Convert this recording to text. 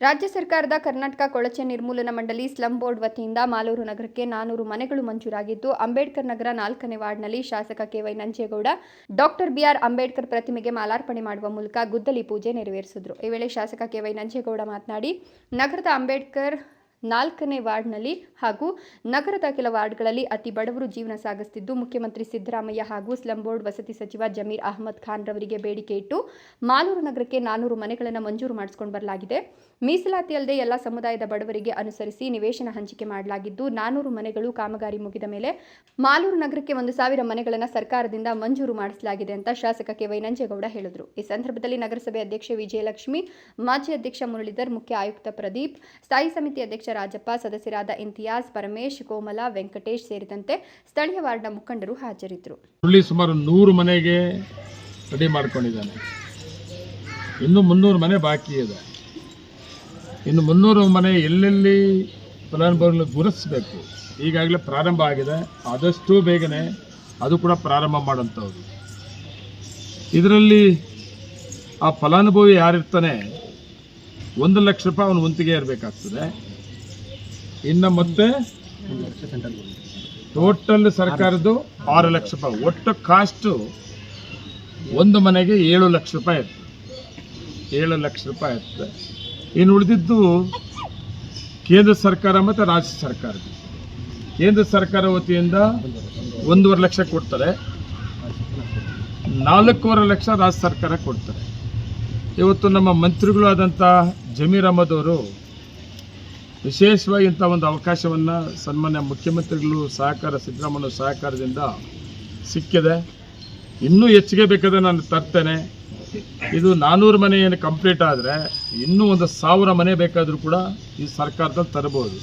ರಾಜ್ಯ ಸರ್ಕಾರದ ಕರ್ನಾಟಕ ಕೊಳಚೆ ನಿರ್ಮೂಲನಾ ಮಂಡಳಿ ಸ್ಲಂ ಬೋರ್ಡ್ ವತಿಯಿಂದ ಮಾಲೂರು ನಗರಕ್ಕೆ ನಾನೂರು ಮನೆಗಳು ಮಂಜೂರಾಗಿದ್ದು, ಅಂಬೇಡ್ಕರ್ ನಗರ ನಾಲ್ಕನೇ ವಾರ್ಡ್ನಲ್ಲಿ ಶಾಸಕ K Y Nanjegowda, doctor B R Ambedkar ಪ್ರತಿಮೆಗೆ ಮಾಲಾರ್ಪಣೆ ಮಾಡುವ ಮೂಲಕ ಗುದ್ದಲಿ ಪೂಜೆ ನೆರವೇರಿಸಿದರು. ಈ ವೇಳೆ ಶಾಸಕ ಕೆವೈ ನಂಜೇಗೌಡ ಮಾತನಾಡಿ, ನಗರದ ಅಂಬೇಡ್ಕರ್ ನಾಲ್ಕನೇ ವಾರ್ಡ್ನಲ್ಲಿ ಹಾಗೂ ನಗರದ ಕೆಲ ವಾರ್ಡ್ಗಳಲ್ಲಿ ಅತಿ ಬಡವರು ಜೀವನ ಸಾಗಿಸುತ್ತಿದ್ದು ಮುಖ್ಯಮಂತ್ರಿ ಸಿದ್ದರಾಮಯ್ಯ ಹಾಗೂ ಸ್ಲಂ ಬೋರ್ಡ್ ವಸತಿ ಸಚಿವ ಜಮೀರ್ ಅಹಮದ್ ಖಾನ್ ರವರಿಗೆ ಬೇಡಿಕೆ ಇಟ್ಟು ಮಾಲೂರು ನಗರಕ್ಕೆ ನಾನೂರು ಮನೆಗಳನ್ನು ಮಂಜೂರು ಮಾಡಿಸಿಕೊಂಡು ಬರಲಾಗಿದೆ. ಮೀಸಲಾತಿ ಅಲ್ಲದೆ ಎಲ್ಲ ಸಮುದಾಯದ ಬಡವರಿಗೆ ಅನುಸರಿಸಿ ನಿವೇಶನ ಹಂಚಿಕೆ ಮಾಡಲಾಗಿದ್ದು ನಾನೂರು ಮನೆಗಳು ಕಾಮಗಾರಿ ಮುಗಿದ ಮೇಲೆ ಮಾಲೂರು ನಗರಕ್ಕೆ ಒಂದು ಸಾವಿರ ಮನೆಗಳನ್ನು ಸರ್ಕಾರದಿಂದ ಮಂಜೂರು ಮಾಡಿಸಲಾಗಿದೆ ಅಂತ ಶಾಸಕ ಕೆ ವೈನಂಜೇಗೌಡ ಹೇಳಿದರು. ಈ ಸಂದರ್ಭದಲ್ಲಿ ನಗರಸಭೆ ಅಧ್ಯಕ್ಷೆ ವಿಜಯಲಕ್ಷ್ಮಿ, ಮಾಜಿ ಅಧ್ಯಕ್ಷ ಮುರಳೀಧರ್, ಮುಖ್ಯ ಆಯುಕ್ತ ಪ್ರದೀಪ್, ಸ್ಥಾಯಿ ಸಮಿತಿ ಅಧ್ಯಕ್ಷ ರಾಜಪ್ಪ ಸದಸ್ಯರಾದ ಇಂತಿಯಾಸ್ ಪರಮೇಶ್, ಕೋಮಲ, ವೆಂಕಟೇಶ್ ಸೇರಿದಂತೆ ಸ್ಥಳೀಯ ವಾರ್ಡ್ನ ಮುಖಂಡರು ಹಾಜರಿದ್ದರು. ಸುಳ್ಳಿ ಸುಮಾರು ನೂರು ಮನೆಗೆ ರೆಡಿ ಮಾಡ್ಕೊಂಡಿದ್ದಾನೆ. ಇನ್ನು ಮುನ್ನೂರು ಮನೆ ಬಾಕಿ ಇದೆ. ಇನ್ನು ಮುನ್ನೂರು ಮನೆ ಎಲ್ಲೆಲ್ಲಿ ಫಲಾನುಭವಿಗಳು ಗುರುತಿಸಬೇಕು? ಈಗಾಗಲೇ ಪ್ರಾರಂಭ ಆಗಿದೆ. ಆದಷ್ಟು ಬೇಗನೆ ಅದು ಕೂಡ ಪ್ರಾರಂಭ ಮಾಡುವಂಥವ್ರು ಇದರಲ್ಲಿ ಆ ಫಲಾನುಭವಿ ಯಾರಿರ್ತಾನೆ? ಒಂದು ಲಕ್ಷ ರೂಪಾಯಿ ಅವನು ಒಂತಿಗೆ ಇರಬೇಕಾಗ್ತದೆ ಇನ್ನು ಮತ್ತೆ ಟೋಟಲ್ ಸರ್ಕಾರದ್ದು ಆರು ಲಕ್ಷ ರೂಪಾಯಿ. ಒಟ್ಟು ಕಾಸ್ಟು ಒಂದು ಮನೆಗೆ ಏಳು ಲಕ್ಷ ರೂಪಾಯಿ ಇರ್ತದೆ ಏಳು ಲಕ್ಷ ರೂಪಾಯಿ ಇರ್ತದೆ ಇನ್ನು ಉಳಿದಿದ್ದು ಕೇಂದ್ರ ಸರ್ಕಾರ ಮತ್ತು ರಾಜ್ಯ ಸರ್ಕಾರ ಕೇಂದ್ರ ಸರ್ಕಾರ ವತಿಯಿಂದ ಒಂದೂವರೆ ಲಕ್ಷ ಕೊಡ್ತಾರೆ. ನಾಲ್ಕೂವರೆ ಲಕ್ಷ ರಾಜ್ಯ ಸರ್ಕಾರ ಕೊಡ್ತಾರೆ. ಇವತ್ತು ನಮ್ಮ ಮಂತ್ರಿಗಳು ಆದಂಥ ಜಮೀರ್ ಅಹಮದ್ ಅವರು ವಿಶೇಷವಾಗಿ ಇಂಥ ಒಂದು ಅವಕಾಶವನ್ನು ಸನ್ಮಾನ್ಯ ಮುಖ್ಯಮಂತ್ರಿಗಳು ಸಹಕಾರ, ಸಿದ್ದರಾಮಯ್ಯ ಸಹಕಾರದಿಂದ ಸಿಕ್ಕಿದೆ. ಇನ್ನೂ ಹೆಚ್ಚಿಗೆ ಬೇಕಾದರೆ ನಾನು ತರ್ತೇನೆ. ಇದು ನಾನ್ನೂರು ಮನೆ ಏನು ಕಂಪ್ಲೀಟ್ ಆದರೆ ಇನ್ನೂ ಒಂದು ಸಾವಿರ ಮನೆ ಬೇಕಾದರೂ ಕೂಡ ಈ ಸರ್ಕಾರದಲ್ಲಿ ತರಬಹುದು.